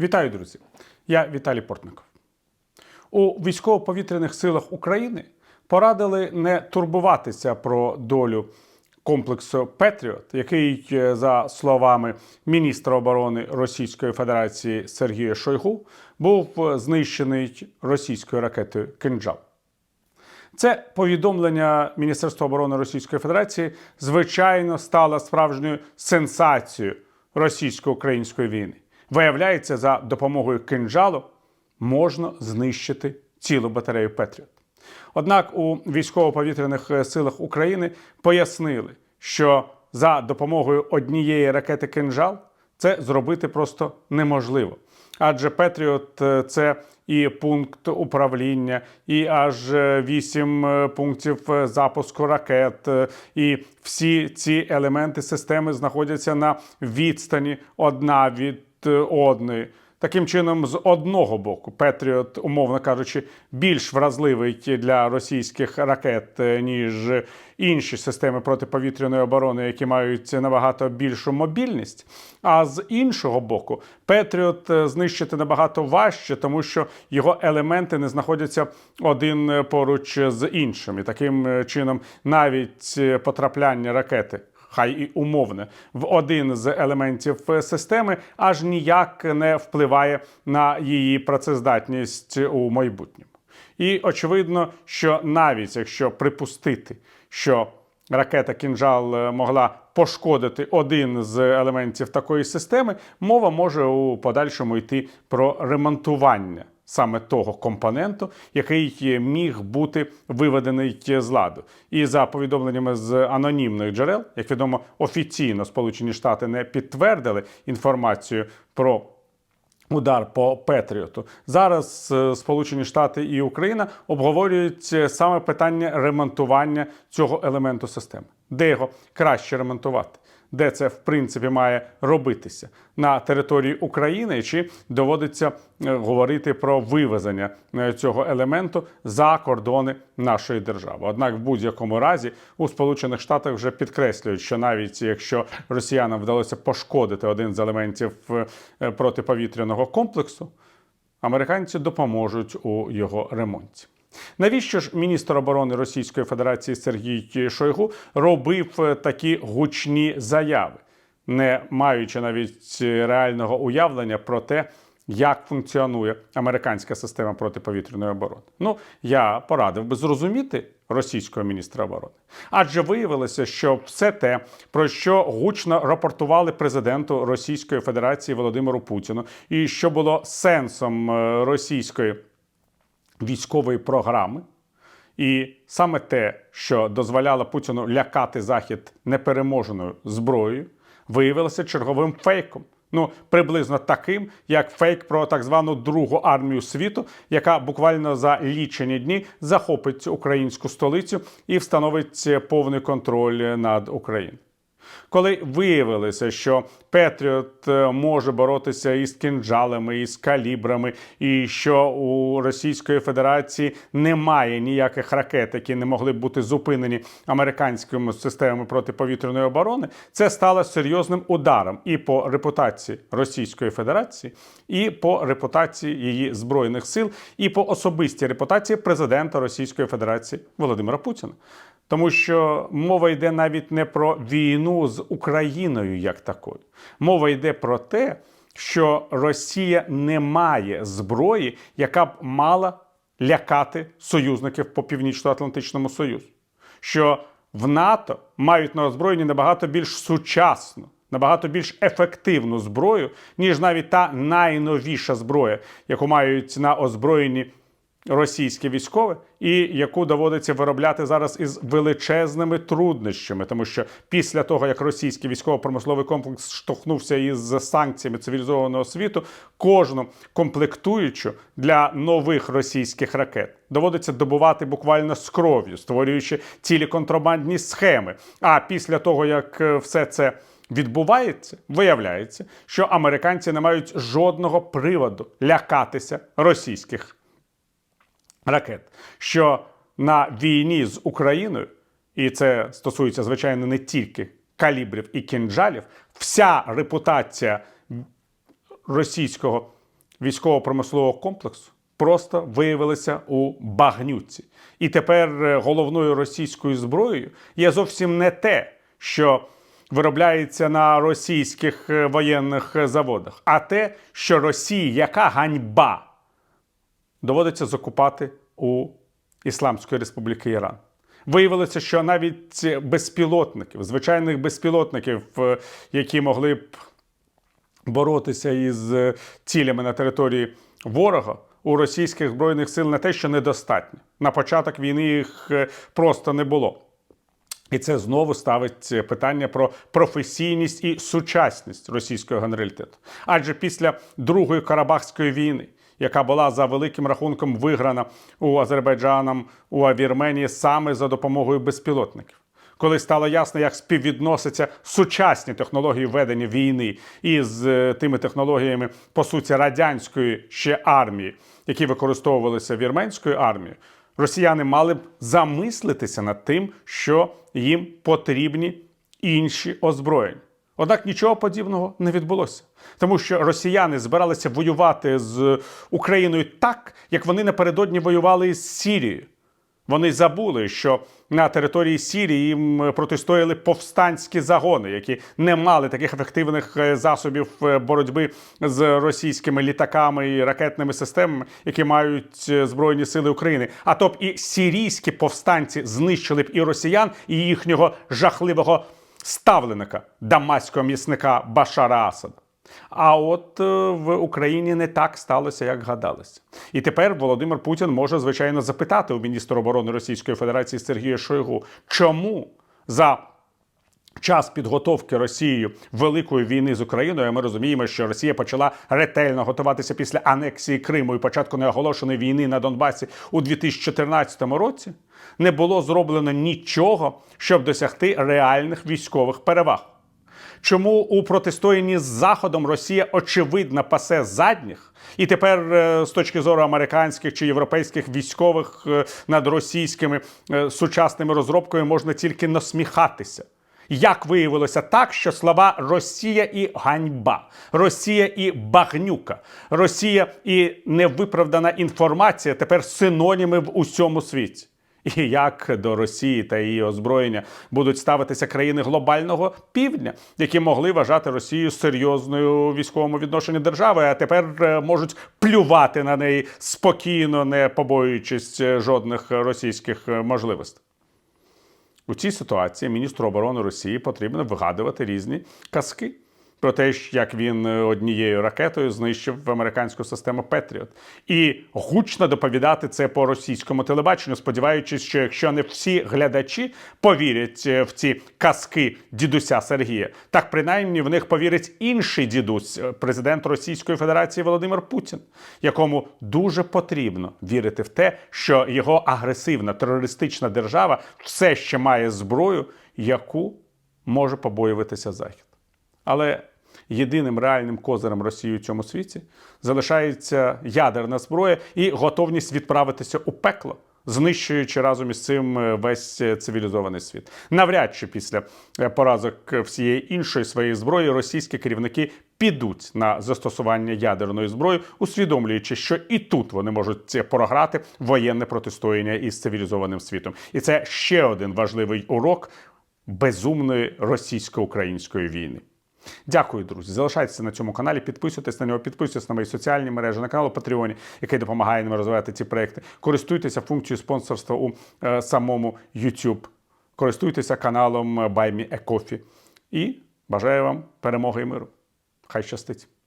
Вітаю, друзі! Я Віталій Портников. У військово-повітряних силах України порадили не турбуватися про долю комплексу Петріот, який, е, за словами міністра оборони Російської Федерації Сергія Шойгу, був е, знищений російською ракетою Кинджал. Це повідомлення Міністерства оборони Російської Федерації, звичайно, стало справжньою сенсацією російсько-української війни. Виявляється, за допомогою кинджалу можна знищити цілу батарею Петріот. Однак у військово-повітряних е, силах України пояснили, що за допомогою однієї ракети кинжал це зробити просто неможливо. Адже Петріот е, це і пункт управління, і аж е, вісім пунктів запуску ракет. І всі ці елементи системи знаходяться на відстані одна від одної. Таким чином, з одного боку, Петріот, умовно кажучи, більш вразливий для російських ракет, е, ніж інші системи протиповітряної оборони, які мають набагато більшу мобільність. А з іншого боку, Петріот е, знищити набагато важче, тому що його елементи не знаходяться один е, поруч з іншим. І таким е, чином навіть е, потрапляння ракети хай і умовне, в один з елементів системи аж ніяк не впливає на її працездатність у майбутньому. І очевидно, що навіть якщо припустити, що ракета кінжал могла пошкодити один з елементів такої системи, мова може у подальшому йти про ремонтування саме того компоненту, який міг бути виведений з ладу. І за повідомленнями з анонімних джерел, як відомо, офіційно Сполучені Штати не підтвердили інформацію про. Удар по Петріоту зараз е, Сполучені Штати і Україна обговорюють е, саме питання ремонтування цього елементу системи, де його краще ремонтувати, де це в принципі має робитися на території України, чи доводиться е, говорити про вивезення е, цього елементу за кордони нашої держави. Однак, в будь-якому разі у Сполучених Штатах вже підкреслюють, що навіть якщо росіянам вдалося пошкодити один з елементів е, протиповітряного комплексу, американці допоможуть у його ремонті. Навіщо ж міністр оборони Російської Федерації Сергій Шойгу робив е, такі гучні заяви, не маючи навіть е, реального уявлення про те, як функціонує американська система протиповітряної оборони? Ну, я порадив би зрозуміти російського міністра оборони, адже виявилося, що все те, про що гучно рапортували президенту Російської Федерації Володимиру Путіну, і що було сенсом е, російської військової програми. І саме те, що дозволяло Путіну лякати Захід непереможеною зброєю, виявилося черговим фейком. Ну, приблизно таким, як фейк про так звану Другу армію світу, яка буквально за лічені дні захопить українську столицю і встановить повний контроль над Україною. Коли виявилося, що Петріот е, може боротися із кінжалами, із калібрами, і що у Російської Федерації немає ніяких ракет, які не могли б бути зупинені американськими системами протиповітряної оборони, це стало серйозним ударом і по репутації Російської Федерації, і по репутації її збройних сил, і по особистій репутації президента Російської Федерації Володимира Путіна. Тому що мова йде навіть не про війну з Україною як такою. Мова йде про те, що Росія не має зброї, яка б мала лякати союзників по Північно-Атлантичному Союзу. Що в НАТО мають на озброєнні набагато більш сучасну, набагато більш ефективну зброю, ніж навіть та найновіша зброя, яку мають на озброєнні російське військове, і яку доводиться виробляти зараз із величезними труднощами, тому що після того як російський військово-промисловий комплекс штовхнувся із санкціями цивілізованого світу, кожну комплектуючу для нових російських ракет доводиться добувати буквально з кров'ю, створюючи цілі контрабандні схеми. А після того як е, все це відбувається, виявляється, що американці не мають жодного приводу лякатися російських ракет, що на війні з Україною, і це стосується, звичайно, не тільки калібрів і кінжалів, вся репутація російського військово-промислового комплексу просто виявилися у багнюці. І тепер е, головною російською зброєю є зовсім не те, що виробляється на російських е, воєнних е, заводах, а те, що Росії, яка ганьба, доводиться закупати у Ісламської Республіки Іран. Виявилося, що навіть безпілотників, звичайних безпілотників, е, які могли б боротися із е, цілями на території ворога, у російських збройних сил не те, що недостатньо. На початок війни їх е, просто не було. І це знову ставить питання про професійність і сучасність російського генералітету. Адже після Другої Карабахської війни, яка була за великим рахунком виграна у Азербайджаном у Вірменії саме за допомогою безпілотників. Коли стало ясно, як співвідносяться сучасні технології ведення війни із е, тими технологіями, по суті, радянської ще армії, які використовувалися вірменською армією, росіяни мали б замислитися над тим, що їм потрібні інші озброєння. Однак нічого подібного не відбулося, тому що росіяни збиралися воювати з Україною так, як вони напередодні воювали із Сірією. Вони забули, що на території Сірії їм протистояли повстанські загони, які не мали таких ефективних е, засобів е, боротьби з російськими літаками і ракетними системами, які мають е, збройні сили України. А то б і сірійські повстанці знищили б і росіян, і їхнього жахливого ставленика дамаського місника Башара Асада. А от е, в Україні не так сталося, як гадалося. І тепер Володимир Путін може звичайно запитати у міністра оборони Російської Федерації Сергія Шойгу, чому за час підготовки Росією великої війни з Україною, ми розуміємо, що Росія почала ретельно готуватися після анексії Криму і початку неоголошеної війни на Донбасі у 2014 році, не було зроблено нічого, щоб досягти реальних військових переваг. Чому у протистоянні з Заходом Росія очевидно пасе задніх, і тепер е, з точки зору американських чи європейських військових е, над російськими е, сучасними розробками можна тільки насміхатися. Як виявилося так, що слова Росія і ганьба, Росія і багнюка, Росія і невиправдана інформація тепер синоніми в усьому світі. І як до Росії та її озброєння будуть ставитися країни глобального півдня, які могли вважати Росію серйозною у військовому відношенні держави, а тепер е, можуть плювати на неї спокійно, не побоюючись е, жодних російських е, можливостей. У цій ситуації міністру оборони Росії потрібно вигадувати різні казки про те, як він е, однією ракетою знищив американську систему Петріот, і гучно доповідати це по російському телебаченню, сподіваючись, що якщо не всі глядачі повірять е, в ці казки дідуся Сергія, так принаймні в них повірить інший дідусь, е, президент Російської Федерації Володимир Путін, якому дуже потрібно вірити в те, що його агресивна терористична держава все ще має зброю, яку може побоюватися Захід. Але єдиним реальним козирем Росії у цьому світі залишається ядерна зброя і готовність відправитися у пекло, знищуючи разом із цим е, весь е, цивілізований світ. Навряд чи після е, поразок всієї іншої своєї зброї російські керівники підуть на застосування ядерної зброї, усвідомлюючи, що і тут вони можуть програти воєнне протистояння із цивілізованим світом. І це ще один важливий урок безумної російсько-української війни. Дякую, друзі. Залишайтеся на цьому каналі, підписуйтесь на нього, підписуйтесь на мої соціальні мережі, на канал Патреоні, який допомагає нам розвивати ці проекти. Користуйтеся функцією спонсорства у е, самому YouTube. Користуйтеся каналом BuyMeACoffee. І бажаю вам перемоги і миру. Хай щастить!